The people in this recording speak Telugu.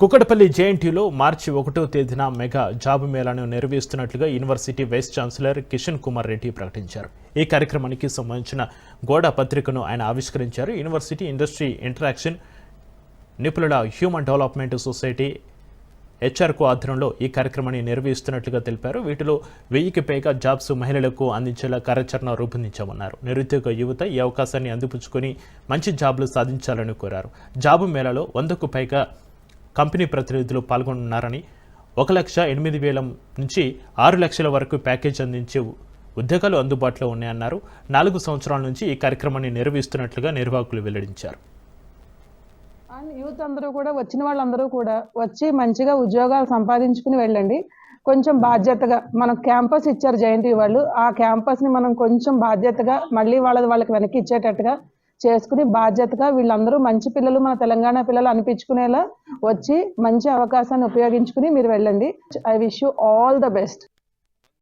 కుకటపల్లి జేఎన్టీలో మార్చి ఒకటో తేదీన మెగా జాబ్ మేళాను నిర్వహిస్తున్నట్లుగా university vice chancellor Kishan Kumar Reddy ప్రకటించారు. ఈ కార్యక్రమానికి సంబంధించిన గోడ పత్రికను ఆయన ఆవిష్కరించారు. యూనివర్సిటీ ఇండస్ట్రీ ఇంటరాక్షన్ నిపుణుల హ్యూమన్ డెవలప్మెంట్ సొసైటీ హెచ్ఆర్కు ఆధ్వర్యంలో ఈ కార్యక్రమాన్ని నిర్వహిస్తున్నట్లుగా తెలిపారు. వీటిలో వెయ్యికి పైగా జాబ్స్ మహిళలకు అందించేలా కార్యాచరణ రూపొందించామన్నారు. నిరుద్యోగ యువత ఈ అవకాశాన్ని అందిపుచ్చుకొని మంచి జాబ్లు సాధించాలని కోరారు. జాబు మేళాలో వందకు పైగా కంపెనీ ప్రతినిధులు పాల్గొన్నారని ఒక లక్ష ఎనిమిది వేల నుంచి ఆరు లక్షల వరకు ప్యాకేజ్ అందించే ఉద్యోగాలు అందుబాటులో ఉన్నాయన్నారు. నాలుగు సంవత్సరాల నుంచి ఈ కార్యక్రమాన్ని నిర్వహిస్తున్నట్లుగా నిర్వాహకులు వెల్లడించారు. అండ్ యూత్ అందరూ కూడా వచ్చిన వాళ్ళందరూ కూడా వచ్చి మంచిగా ఉద్యోగాలు సంపాదించుకుని వెళ్ళండి. కొంచెం బాధ్యతగా మనం క్యాంపస్ ఇచ్చారు జయంతి వాళ్ళు. ఆ క్యాంపస్ని మనం కొంచెం బాధ్యతగా మళ్ళీ వాళ్ళది వాళ్ళకి వెనక్కి ఇచ్చేటట్టుగా చేసుకుని బాధ్యతగా వీళ్ళందరూ మంచి పిల్లలు మన తెలంగాణ పిల్లలు అనిపించుకునేలా వచ్చి మంచి అవకాశాన్ని ఉపయోగించుకుని మీరు వెళ్ళండి. I wish you all the best